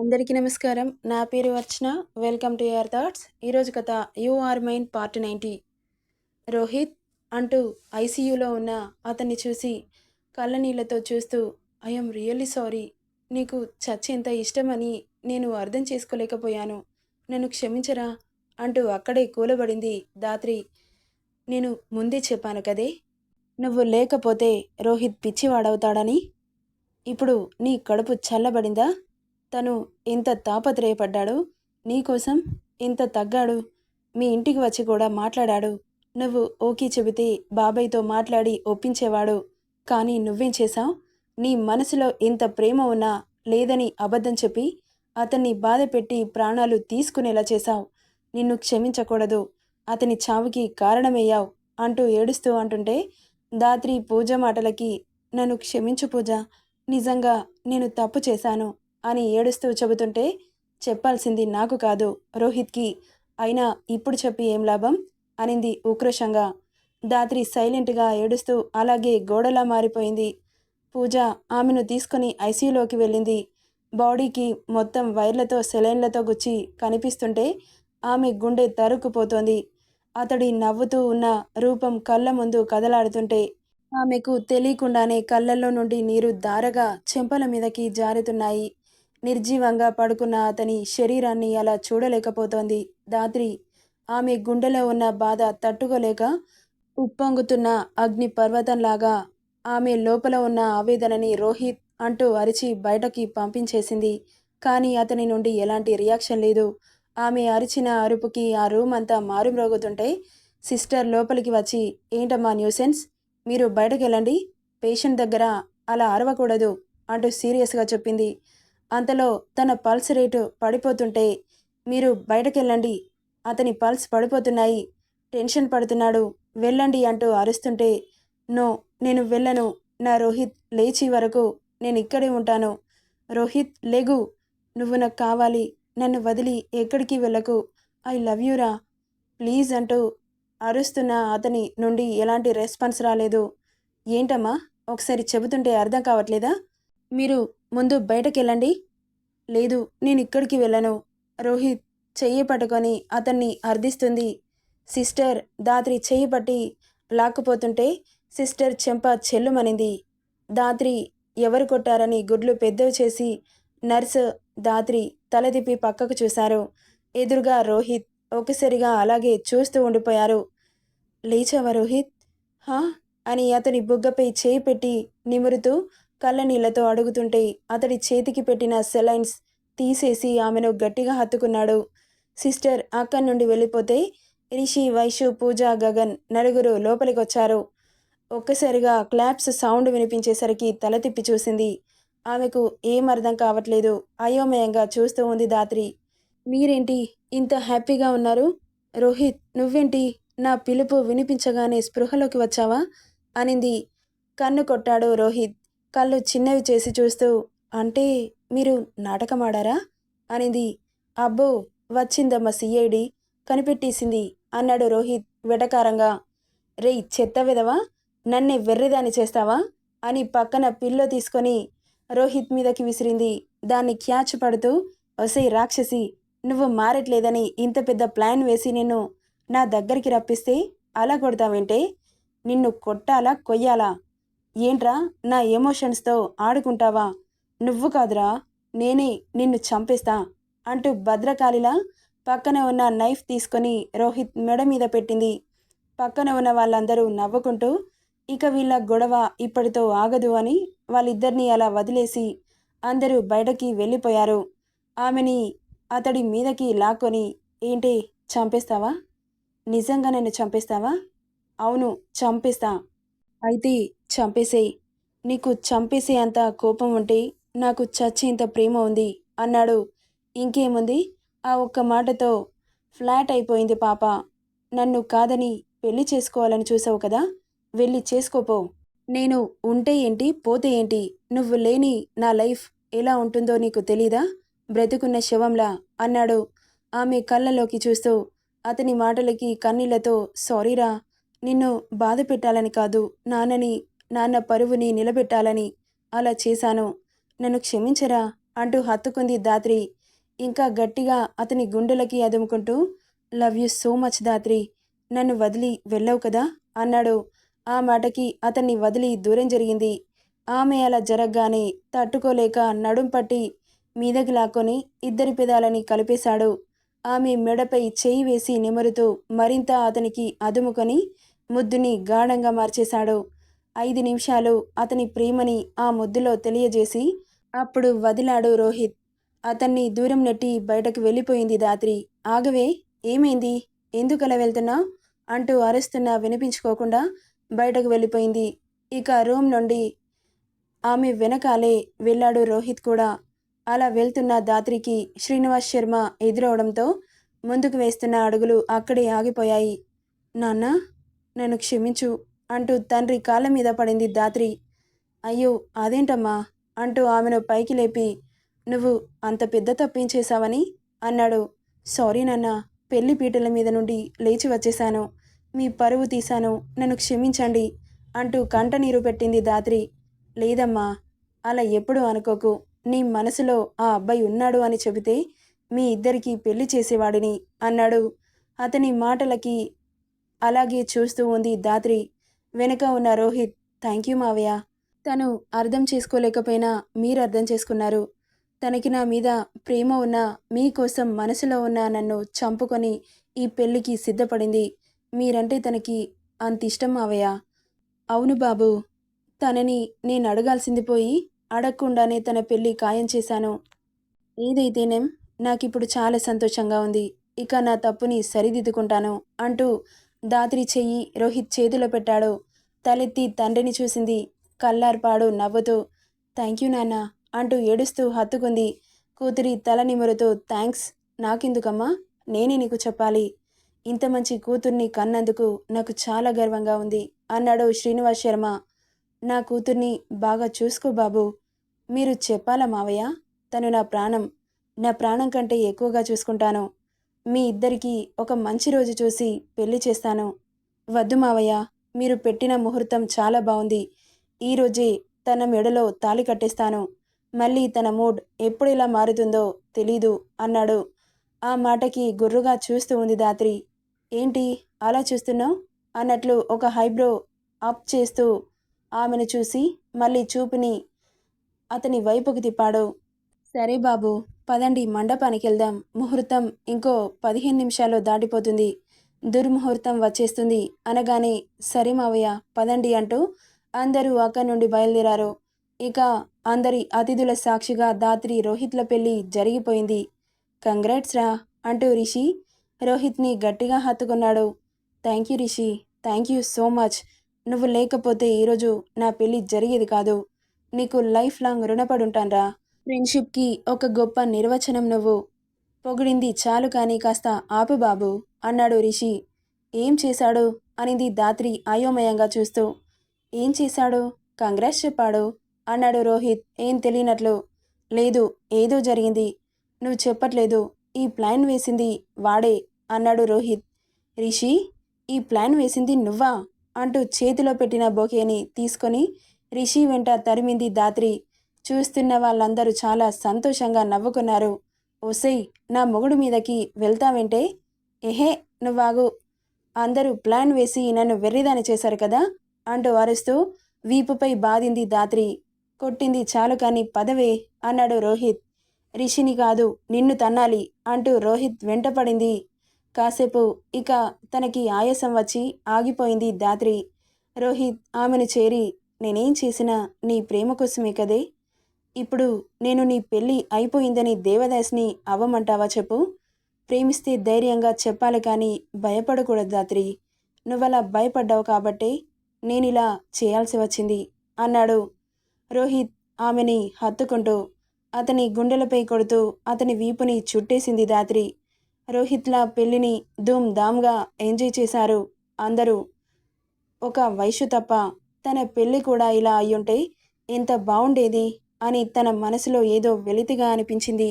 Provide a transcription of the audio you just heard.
అందరికీ నమస్కారం. నా పేరు Archana. Welcome to your thoughts. ఈరోజు కథ you are mine part ninety. Rohit అంటూ ఐసీయూలో ఉన్న అతన్ని చూసి కళ్ళనీళ్ళతో చూస్తూ ఐఎమ్ రియల్లీ సారీ. నీకు చచ్చేంత ఇష్టమని నేను అర్థం చేసుకోలేకపోయాను. నన్ను క్షమించరా? అంటూ అక్కడే కూలబడింది దాత్రి నేను ముందే చెప్పాను కదే. నువ్వు లేకపోతే రోహిత్ పిచ్చివాడవుతాడని. ఇప్పుడు నీ కడుపు చల్లబడిందా? తను ఇంత తాపత్రయపడ్డాడు? నీకోసం ఎంత తగ్గాడు? మీ ఇంటికి వచ్చి కూడా మాట్లాడాడు? నువ్వు ఓకే చెబితే బాబాయ్తో మాట్లాడి ఒప్పించేవాడు. కానీ నువ్వేం చేశావు? నీ మనసులో ఎంత ప్రేమ ఉన్నా లేదని అబద్ధం చెప్పి అతన్ని బాధ పెట్టి ప్రాణాలు తీసుకునేలా చేశావు. నిన్ను క్షమించకూడదు. అతని చావుకి కారణమయ్యావు అంటూ ఏడుస్తూ అంటుంటే దాత్రి పూజ మాటలకి నన్ను క్షమించు పూజ. నిజంగా నేను తప్పు చేశాను. అని ఏడుస్తూ చెబుతుంటే చెప్పాల్సింది నాకు కాదు రోహిత్కి. అయినా ఇప్పుడు చెప్పి ఏం లాభం? అనింది ఉక్రోషంగా. దాత్రి సైలెంట్గా ఏడుస్తూ అలాగే గోడలా మారిపోయింది. పూజ ఆమెను తీసుకుని ఐసీయూలోకి వెళ్ళింది. బాడీకి మొత్తం వైర్లతో సెలైన్లతో గుచ్చి కనిపిస్తుంటే ఆమె గుండె తరుక్కుపోతోంది. అతడి నవ్వుతూ ఉన్న రూపం కళ్ళ ముందు కదలాడుతుంటే ఆమెకు తెలియకుండానే కళ్ళల్లో నుండి నీరు దారగా చెంపల మీదకి జారుతున్నాయి. నిర్జీవంగా పడుకున్న అతని శరీరాన్ని అలా చూడలేకపోతోంది. దాత్రి ఆమె గుండెలో ఉన్న బాధ తట్టుకోలేక ఉప్పొంగుతున్న అగ్ని పర్వతంలాగా ఆమె లోపల ఉన్న ఆవేదనని రోహిత్ అంటూ అరిచి బయటకి పంపించేసింది. కానీ అతని నుండి ఎలాంటి రియాక్షన్ లేదు. ఆమె అరిచిన అరుపుకి ఆ రూమ్ అంతా మారుమ్రోగుతుంటే సిస్టర్ లోపలికి వచ్చి ఏంటమ్మా న్యూసెన్స్? మీరు బయటకు వెళ్ళండి పేషెంట్ దగ్గర అలా అరవకూడదు అంటూ సీరియస్గా చెప్పింది. అంతలో తన పల్స్ రేటు పడిపోతుంటే మీరు బయటకెళ్ళండి. అతని పల్స్ పడిపోతున్నాయి. టెన్షన్ పడుతున్నాడు. వెళ్ళండి అంటూ అరుస్తుంటే నో నేను వెళ్ళను. నా రోహిత్ లేచి వరకు నేను ఇక్కడే ఉంటాను. రోహిత్ లేగు. నువ్వు నాకు కావాలి. నన్ను వదిలి ఎక్కడికి వెళ్ళకు. ఐ లవ్ యూరా ప్లీజ్ అంటూ అరుస్తున్న అతని నుండి ఎలాంటి రెస్పాన్స్ రాలేదు. ఏంటమ్మా? ఒకసారి చెబుతుంటే అర్థం కావట్లేదా? మీరు ముందు బయటకు వెళ్ళండి లేదు నేను ఇక్కడికి వెళ్ళను. రోహిత్ చెయ్యి పట్టుకొని అతన్ని అర్థిస్తుంది సిస్టర్ దాత్రి చెయ్యి పట్టి లాక్కుపోతుంటే సిస్టర్ చెంప చెల్లుమనింది. దాత్రి ఎవరు కొట్టారని గుడ్లు పెద్దవి చేసి నర్సు దాత్రి తలదిప్పి పక్కకు చూశారు. ఎదురుగా రోహిత్ ఒకసారిగా అలాగే చూస్తూ ఉండిపోయారు. లేచావా రోహిత్? హా? అని అతని బుగ్గపై చేయి పెట్టి నిమురుతూ కళ్ళనీళ్ళతో అడుగుతుంటే అతడి చేతికి పెట్టిన సెలైన్స్ తీసేసి ఆమెను గట్టిగా హత్తుకున్నాడు. సిస్టర్ అక్కడి నుండి వెళ్ళిపోతే రిషి వైషు పూజ గగన్ నలుగురు లోపలికొచ్చారు. ఒక్కసారిగా క్లాప్స్ సౌండ్ వినిపించేసరికి తల తిప్పి చూసింది. ఆమెకు ఏం అర్థం కావట్లేదు. అయోమయంగా చూస్తూ ఉంది దాత్రి. మీరేంటి ఇంత హ్యాపీగా ఉన్నారు? రోహిత్ నువ్వేంటి? నా పిలుపు వినిపించగానే స్పృహలోకి వచ్చావా? అనింది. కన్ను కొట్టాడు రోహిత్. కళ్ళు చిన్నవి చేసి చూస్తూ అంటే మీరు నాటకమాడారా? అనింది. అబ్బో వచ్చిందమ్మ సిఐడి కనిపెట్టేసింది అన్నాడు రోహిత్ వెటకారంగా. రే చెత్త విధవా? నన్నే వెర్రిదాని చేస్తావా? అని పక్కన పిల్లో తీసుకొని రోహిత్ మీదకి విసిరింది. దాన్ని క్యాచ్ పడుతూ ఒసే రాక్షసి నువ్వు మారట్లేదని ఇంత పెద్ద ప్లాన్ వేసి నిన్ను నా దగ్గరికి రప్పిస్తే అలా కొడతావేంటే? నిన్ను కొట్టాలా కొయ్యాలా? ఏంట్రా నా ఎమోషన్స్తో ఆడుకుంటావా? నువ్వు కాదురా నేనే నిన్ను చంపేస్తా అంటూ భద్రకాళిలా పక్కన ఉన్న నైఫ్ తీసుకొని రోహిత్ మెడ మీద పెట్టింది. పక్కన ఉన్న వాళ్ళందరూ నవ్వుకుంటూ ఇక వీళ్ళ గొడవ ఇప్పటితో ఆగదు అని వాళ్ళిద్దరినీ అలా వదిలేసి అందరూ బయటకి వెళ్ళిపోయారు. ఆమెని అతడి మీదకి లాక్కొని ఏంటి చంపేస్తావా? నిజంగా నన్ను చంపేస్తావా? అవును చంపేస్తా. అయితే చంపేసేయి. నీకు చంపేసే అంత కోపం ఉంటే నాకు చచ్చేంత ప్రేమ ఉంది అన్నాడు. ఇంకేముంది? ఆ ఒక్క మాటతో ఫ్లాట్ అయిపోయింది పాప. నన్ను కాదని పెళ్ళి చేసుకోవాలని చూసావు కదా? వెళ్ళి చేసుకోపో నేను ఉంటే ఏంటి పోతే ఏంటి? నువ్వు లేని నా లైఫ్ ఎలా ఉంటుందో నీకు తెలీదా? బ్రతుకున్న శవంలా అన్నాడు. ఆమె కళ్ళలోకి చూస్తూ అతని మాటలకి కన్నీళ్ళతో సారీరా నిన్ను బాధ పెట్టాలని కాదు నాన్నని నాన్న పరువుని నిలబెట్టాలని అలా చేశాను. నన్ను క్షమించరా అంటూ హత్తుకుంది దాత్రి. ఇంకా గట్టిగా అతని గుండెలకి అదుముకుంటూ love you so much Dhatri. నన్ను వదిలి వెళ్ళవు కదా అన్నాడు. ఆ మాటకి అతన్ని వదిలి దూరం జరిగింది. ఆమె అలా జరగగానే తట్టుకోలేక నడుం పట్టి మీదకి లాక్కొని ఇద్దరి పెదాలని కలిపేశాడు. ఆమె మెడపై చేయి వేసి నిమురుతూ మరింత అతనికి అదుముకొని ముద్దుని గాఢంగా మార్చేశాడు. ఐదు నిమిషాలు అతని ప్రేమని ఆ ముద్దులో తెలియజేసి అప్పుడు వదిలాడు రోహిత్. అతన్ని దూరం నెట్టి బయటకు వెళ్ళిపోయింది దాత్రి. ఆగవే ఏమైంది? ఎందుకలా వెళ్తున్నావు అంటూ అరుస్తున్నా వినిపించుకోకుండా బయటకు వెళ్ళిపోయింది. ఇక రూమ్ నుండి ఆమె వెనకాలే వెళ్ళాడు రోహిత్ కూడా. అలా వెళ్తున్న దాత్రికి శ్రీనివాస్ శర్మ ఎదురవడంతో ముందుకు వేస్తున్న అడుగులు అక్కడే ఆగిపోయాయి. నాన్న నన్ను క్షమించు. అంటూ తండ్రి కాళ్ళ మీద పడింది దాత్రి. అయ్యో అదేంటమ్మా? అంటూ ఆమెను పైకి లేపి నువ్వు అంత పెద్ద తప్పించేశావని? అన్నాడు. సారీ నాన్న పెళ్ళి పీటల మీద నుండి లేచి వచ్చేశాను. మీ పరువు తీశాను నన్ను క్షమించండి అంటూ కంటనీరు పెట్టింది దాత్రి. లేదమ్మా అలా ఎప్పుడూ అనుకోకు. నీ మనసులో ఆ అబ్బాయి ఉన్నాడు అని చెబితే మీ ఇద్దరికీ పెళ్ళి చేసేవాడిని అన్నాడు. అతని మాటలకి అలాగే చూస్తూ ఉంది దాత్రి. వెనుక ఉన్న రోహిత్ థ్యాంక్ యూ మావయ్య. తను అర్థం చేసుకోలేకపోయినా మీరు అర్థం చేసుకున్నారు. తనకి నా మీద ప్రేమ ఉన్న మీకోసం మనసులో ఉన్న నన్ను చంపుకొని ఈ పెళ్ళికి సిద్ధపడింది. మీరంటే తనకి అంత ఇష్టం మావయ్య. అవును బాబు. తనని నేను అడగాల్సింది పోయి అడగకుండానే తన పెళ్ళి ఖాయం చేశాను. ఏదైతేనేం నాకిప్పుడు చాలా సంతోషంగా ఉంది. ఇక నా తప్పుని సరిదిద్దుకుంటాను అంటూ దాత్రి చెయ్యి రోహిత్ చేతిలో పెట్టాడు. తలెత్తి తండ్రిని చూసింది. కల్లార్పాడు నవ్వుతూ థ్యాంక్ యూ నాన్న అంటూ ఏడుస్తూ హత్తుకుంది. కూతురి తల నిమురుతూ థ్యాంక్స్ నాకెందుకమ్మా? నేనే నీకు చెప్పాలి. ఇంత మంచి కూతుర్ని కన్నందుకు నాకు చాలా గర్వంగా ఉంది అన్నాడు శ్రీనివాస్ శర్మ. నా కూతుర్ని బాగా చూసుకో బాబు. మీరు చెప్పాలా మావయ్య? తను నా ప్రాణం. నా ప్రాణం కంటే ఎక్కువగా చూసుకుంటాను. మీ ఇద్దరికీ ఒక మంచి రోజు చూసి పెళ్ళి చేస్తాను. వద్దు మావయ్య. మీరు పెట్టిన ముహూర్తం చాలా బాగుంది ఈరోజే తన మెడలో తాళి కట్టేస్తాను. మళ్ళీ తన మూడ్ ఎప్పుడు ఇలా మారుతుందో తెలీదు అన్నాడు. ఆ మాటకి గుర్రుగా చూస్తూ ఉంది దాత్రి. ఏంటి? అలా చూస్తున్నావు? అన్నట్లు ఒక హైబ్రో అప్ చేస్తూ ఆమెను చూసి మళ్ళీ చూపుని అతని వైపుకి తిప్పాడు. సరే బాబు పదండి మండపానికి వెళ్దాం ముహూర్తం ఇంకో పదిహేను నిమిషాల్లో దాటిపోతుంది. దుర్ముహూర్తం వచ్చేస్తుంది. అనగానే సరే మావయ్య పదండి అంటూ అందరూ అక్కడి నుండి బయలుదేరారు. ఇక అందరి అతిథుల సాక్షిగా దాత్రి రోహిత్ల పెళ్ళి జరిగిపోయింది. కంగ్రాట్స్ రా అంటూ రిషి రోహిత్ని గట్టిగా హత్తుకున్నాడు. Thank you Rishi thank you so much. నువ్వు లేకపోతే ఈరోజు నా పెళ్ళి జరిగేది కాదు. నీకు లైఫ్ లాంగ్ రుణపడుంటాన్రా ఫ్రెండ్షిప్కి ఒక గొప్ప నిర్వచనం నువ్వు. పొగిడింది చాలు కానీ కాస్త ఆపు బాబు. అన్నాడు రిషి. ఏం చేశాడు? అనింది దాత్రి అయోమయంగా చూస్తూ. ఏం చేశాడు? కంగ్రెస్ చెప్పాడు అన్నాడు రోహిత్. ఏం తెలియనట్లు. లేదు ఏదో జరిగింది. నువ్వు చెప్పట్లేదు. ఈ ప్లాన్ వేసింది వాడే అన్నాడు రోహిత్. రిషి ఈ ప్లాన్ వేసింది నువ్వా? అంటూ చేతిలో పెట్టిన బొకేని తీసుకొని రిషి వెంట తరిమింది దాత్రి. చూస్తున్న వాళ్ళందరూ చాలా సంతోషంగా నవ్వుకున్నారు. ఓసై నా మొగుడు మీదకి వెళ్తావేంటే ఎహే నువ్వాగు. అందరూ ప్లాన్ వేసి నన్ను వెర్రిదాని చేశారు కదా? అంటూ అరుస్తూ వీపుపై బాధింది దాత్రి. కొట్టింది చాలు కాని పదవే అన్నాడు రోహిత్. రిషిని కాదు నిన్ను తన్నాలి అంటూ రోహిత్ వెంటపడింది. కాసేపు ఇక తనకి ఆయాసం వచ్చి ఆగిపోయింది దాత్రి. రోహిత్ ఆమెను చేరి నేనేం చేసినా నీ ప్రేమ కోసమే కదే? ఇప్పుడు నేను నీ పెళ్ళి అయిపోయిందని దేవదాస్ని అవ్వమంటావా చెప్పు? ప్రేమిస్తే ధైర్యంగా చెప్పాలి కానీ భయపడకూడదు దాత్రి నువ్వలా భయపడ్డావు కాబట్టే నేనిలా చేయాల్సి వచ్చింది అన్నాడు. రోహిత్ ఆమెని హత్తుకుంటూ అతని గుండెలపై కొడుతూ అతని వీపుని చుట్టేసింది దాత్రి రోహిత్లా పెళ్ళిని ధూమ్ ధామ్గా ఎంజాయ్ చేశారు అందరూ. ఒక వయసు తప్ప తన పెళ్ళి కూడా ఇలా అయ్యుంటే ఎంత బాగుండేది అని తన మనసులో ఏదో వెలితిగా అనిపించింది.